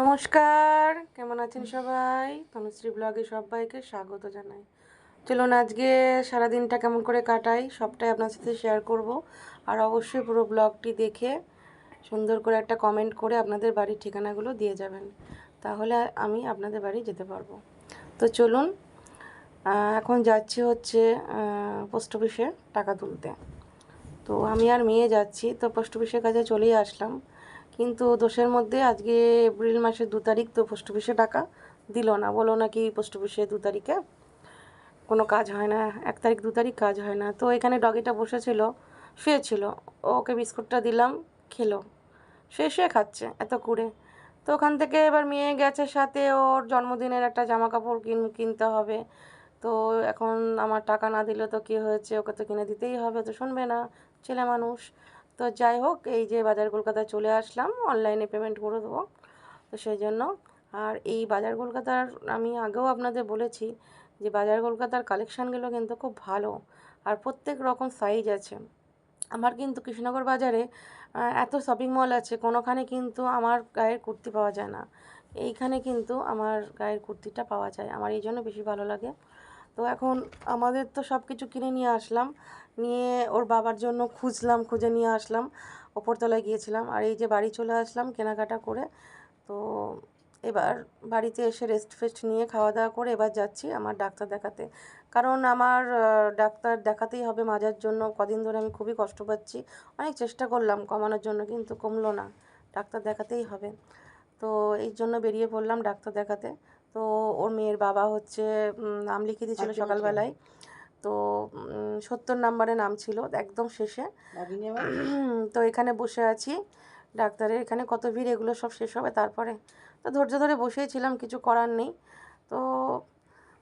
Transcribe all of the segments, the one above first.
নমস্কার, কেমন আছেন সবাই? তনুশ্রী ব্লগে সবাইকে স্বাগত জানাই। চলুন আজকে সারাদিনটা কেমন করে কাটাই, সবটাই আপনার সাথে শেয়ার করব। আর অবশ্যই পুরো ব্লগটি দেখে সুন্দর করে একটা কমেন্ট করে আপনাদের বাড়ির ঠিকানাগুলো দিয়ে যাবেন। তাহলে আমি আপনাদের বাড়ি যেতে পারব। তো চলুন এখন যাচ্ছি হচ্ছে পোস্ট অফিসে টাকা তুলতে। তো আমি আর মেয়ে যাচ্ছি, তো পোস্ট অফিসের কাছে চলেই আসলাম। কিন্তু দোষের মধ্যে আজকে এপ্রিল মাসের দু তারিখ তো পোস্ট অফিসে টাকা দিল না। বলো নাকি পোস্ট অফিসে দু তারিখে কোনো কাজ হয় না? এক তারিখ দু তারিখ কাজ হয় না। তো এখানে ডগিটা বসেছিল, শুয়েছিল। ওকে বিস্কুটটা দিলাম, খেলো। শুয়ে শুয়ে খাচ্ছে এত কুড়ে। তো ওখান থেকে এবার মেয়ে গেছে সাথে, ওর জন্মদিনের একটা জামা কাপড় কিন, কিনতে হবে। তো এখন আমার টাকা না দিলে তো কী হয়েছে? ওকে তো কিনে দিতেই হবে তো শুনবে না, ছেলে মানুষ। তো যাই হোক, এই যে বাজার কলকাতায় চলে আসলাম অনলাইনে পেমেন্ট করে দেবো। তো সেই জন্য, আর এই বাজার কলকাতার, আমি আগেও আপনাদের বলেছি যে বাজার কলকাতার কালেকশানগুলো কিন্তু খুব ভালো, আর প্রত্যেক রকম সাইজ আছে। আমার কিন্তু কৃষ্ণনগর বাজারে এত শপিং মল আছে, কোনোখানে কিন্তু আমার গায়ের কুর্তি পাওয়া যায় না। এইখানে কিন্তু আমার গায়ের কুর্তিটা পাওয়া যায়, আমার এই জন্য বেশি ভালো লাগে। তো এখন আমাদের তো সব কিছু কিনে নিয়ে আসলাম। নিয়ে ওর বাবার জন্য খুঁজলাম, খুঁজে নিয়ে আসলাম। ওপরতলায় গিয়েছিলাম আর এই যে বাড়ি চলে আসলাম কেনাকাটা করে। তো এবার বাড়িতে এসে রেস্ট ফেস্ট নিয়ে খাওয়া দাওয়া করে এবার যাচ্ছি আমার ডাক্তার দেখাতে। কারণ আমার ডাক্তার দেখাতেই হবে মাজার জন্য। কদিন ধরে আমি খুবই কষ্ট পাচ্ছি। অনেক চেষ্টা করলাম কমানোর জন্য কিন্তু কমলো না। ডাক্তার দেখাতেই হবে। তো এই জন্য বেরিয়ে পড়লাম ডাক্তার দেখাতে। তো ওর মেয়ের বাবা হচ্ছে নাম লিখিয়ে দিয়েছিল সকালবেলায়। তো সত্তর নাম্বারে নাম ছিল একদম শেষে। তো এখানে বসে আছি ডাক্তারের এখানে কত ভিড় এগুলো সব শেষ হবে তারপরে। তো ধৈর্য ধরে বসেই ছিলাম কিছু করার নেই। তো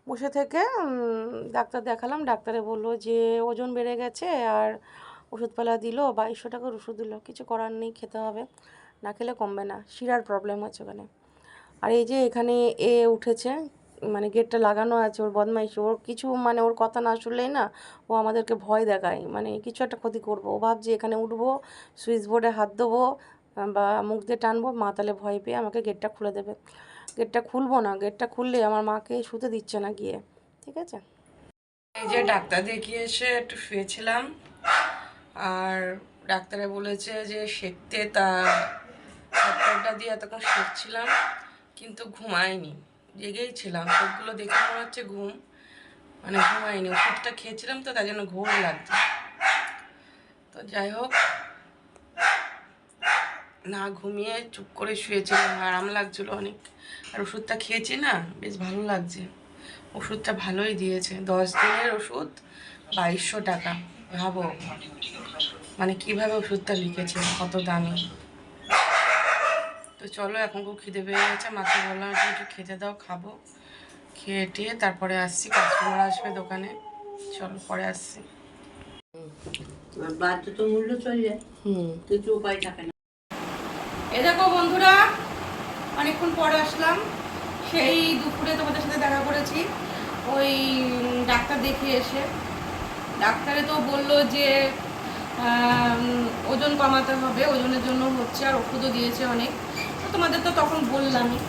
বসে থেকে ডাক্তার দেখালাম ডাক্তারে বলল যে ওজন বেড়ে গেছে আর ওষুধপালা দিল বাইশশো টাকার ওষুধ দিল কিছু করার নেই খেতে হবে। না খেলে কমবে না শিরার প্রবলেম হচ্ছে ওখানে। আর এই যে এখানে এ উঠেছে মানে গেটটা লাগানো আছে ওর বদমাইশি, ওর কিছু মানে ওর কথা না শুনলেই না ও আমাদেরকে ভয় দেখায় মানে কিছু একটা ক্ষতি করব। ও ভাবছে এখানে উঠবো সুইচ বোর্ডে হাত দেবো, বা মুখ দিয়ে টানবো, মা তাহলে ভয় পেয়ে আমাকে গেটটা খুলে দেবে। গেটটা খুলবো না গেটটা খুললে আমার মাকে শুতে দিচ্ছে না গিয়ে, ঠিক আছে? এই যে ডাক্তার দেখিয়ে এসে একটু শুয়েছিলাম, আর ডাক্তারে বলেছে যে সেঁকতে তা ডাক্তারটা দিয়ে এতক্ষণ সেঁকছিলাম কিন্তু ঘুমায়নি। জেগেই ছিলাম, চোখগুলো দেখে মনে হচ্ছে ঘুম। মানে ঘুমায়নি, ওষুধটা খেয়েছিলাম তো তাই জন্য ঘোর লাগছে। তো যাই হোক, না ঘুমিয়ে চুপ করে শুয়েছিলাম, আরাম লাগছিল অনেক। আর ওষুধটা খেয়েছি না, বেশ ভালো লাগছে। ওষুধটা ভালোই দিয়েছে। দশ দিনের ওষুধ, বাইশশো টাকা। ভাবো মানে কীভাবে ওষুধটা লিখেছে, কত দামি? তো চলো এখন খুব খিদে পেয়ে গেছে। মাকে বললাম একটু খেতে দাও খাব। খেয়ে টেয়ে তারপরে আসছি কাস্টমার আসবে দোকানে। চলো পরে আসছি। তো মূল্য চলে যায়। হুম। কিছু উপায় থাকে না। এ দেখো বন্ধুরা অনেকক্ষণ পরে আসলাম। সেই দুপুরে তোমাদের সাথে দেখা করেছি। ওই ডাক্তার দেখিয়ে এসে। ডাক্তারে তো বলল যে ওজন কমাতে হবে ওজনের জন্য হচ্ছে আর ওষুধও দিয়েছে অনেক। তোমাদের তো তখন বললামই।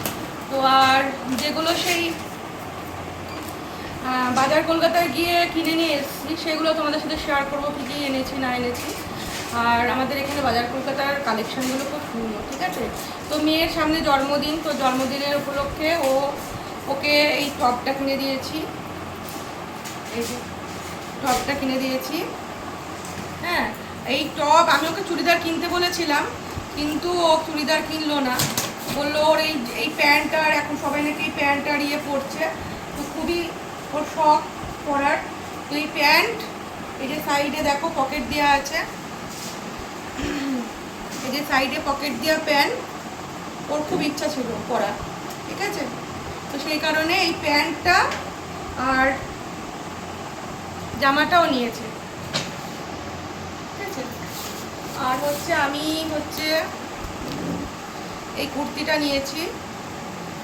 তো আর যেগুলো সেই বাজার কলকাতায় গিয়ে কিনে নিয়ে এসেছি, সেগুলো তোমাদের সাথে শেয়ার করব, কী কী এনেছি, না এনেছি। আর আমাদের এখানে বাজার কলকাতার কালেকশানগুলো খুব সুন্দর, ঠিক আছে? তো মেয়ের সামনে জন্মদিন, তো জন্মদিনের উপলক্ষে ও, ওকে এই টপটা কিনে দিয়েছি। এই যে, টপটা কিনে দিয়েছি। হ্যাঁ এই টপ আমি ওকে চুড়িদার কিনতে বলেছিলাম কিন্তু ও চুড়িদার কিনলো না। বলল, ওর এই এই প্যান্টটার এখন সবাই নাকি এই প্যান্টটার ইয়ে পরছে। তো খুবই ওর শখ পরার। তো এই প্যান্ট, এই যে সাইডে দেখো পকেট দেওয়া আছে। এই যে সাইডে পকেট দেওয়া প্যান্ট, ওর খুব ইচ্ছা ছিল পরার, ঠিক আছে? তো সেই কারণে এই প্যান্টটা আর জামাটাও নিয়েছে ঠিক আছে আর হচ্ছে আমি হচ্ছে এই কুর্তিটা নিয়েছি।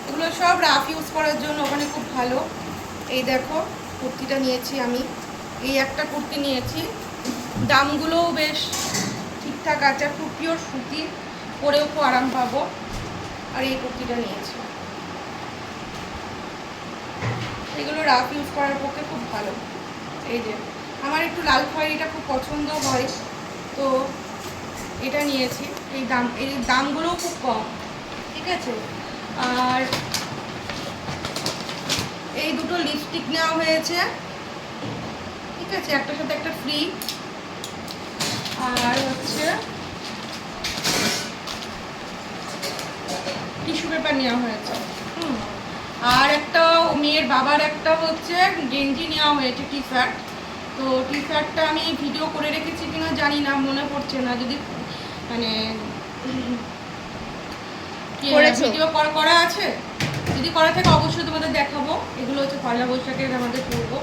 এগুলো সব রাফ ইউজ করার জন্য ওখানে খুব ভালো। এই দেখো, কুর্তিটা নিয়েছি আমি। এই একটা কুর্তি নিয়েছি। দামগুলোও বেশ ঠিকঠাক আছে। খুব পিওর সুতি পরেও খুব আরাম পাবো। আর এই কুর্তিটা নিয়েছি। এগুলো রাফ ইউজ করার পক্ষে খুব ভালো। এই যে, আমার একটু লাল খয়েরিটা খুব পছন্দ হয়। তো এটা নিয়েছি। এই দাম, এই দামগুলোও খুব কম, ঠিক আছে? আর এই দুটো লিপস্টিক নেওয়া হয়েছে, ঠিক আছে? একটার সাথে একটা ফ্রি আর হচ্ছে টিস্যু পেপার নেওয়া হয়েছে। হুম। আর একটা মেয়ের বাবার একটা হচ্ছে গেঞ্জি নেওয়া হয়েছে টি শার্ট তো টি শার্টটা আমি ভিডিও করে রেখেছি কিনা জানি না মনে পড়ছে না। যদি মানে ভিডিও করা আছে? যদি করা থাকে অবশ্যই তোমাদের দেখাবো। এগুলো হচ্ছে পয়লা বৈশাখের আমাদের পরবো।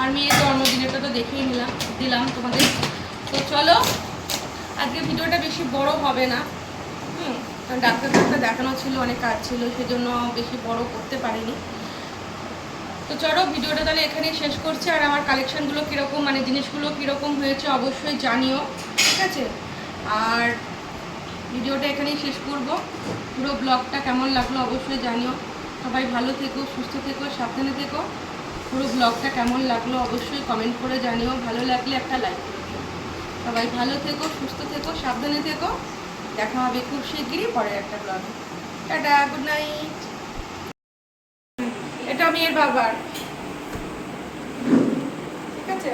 আর মেয়ের জন্মদিনেরটা তো দেখেই নিলাম দিলাম তোমাদের। তো চলো আজকে ভিডিওটা বেশি বড় হবে না। হুম কারণ ডাক্তার ডাক্তার দেখানো ছিল অনেক কাজ ছিল সেজন্য বেশি বড় করতে পারিনি। তো চলো, ভিডিওটা তাহলে এখানেই শেষ করছি। আর আমার কালেকশানগুলো কীরকম মানে জিনিসগুলো কীরকম হয়েছে অবশ্যই জানিও, ঠিক আছে? আর ভিডিওটা এখানেই শেষ করব। পুরো ব্লগটা কেমন লাগল অবশ্যই জানিও। সবাই ভালো থেকো, সুস্থ থেকো, সাবধানে থেকো। পুরো ব্লগটা কেমন লাগল অবশ্যই কমেন্ট করে জানিও। ভালো লাগলে একটা লাইক সবাই ভালো থেকো, সুস্থ থেকো, সাবধানে থেকো। দেখা হবে খুব শিগগিরই পরের একটা ব্লগে টাটা গুড নাইট মেয়ের বাবার। ঠিক আছে?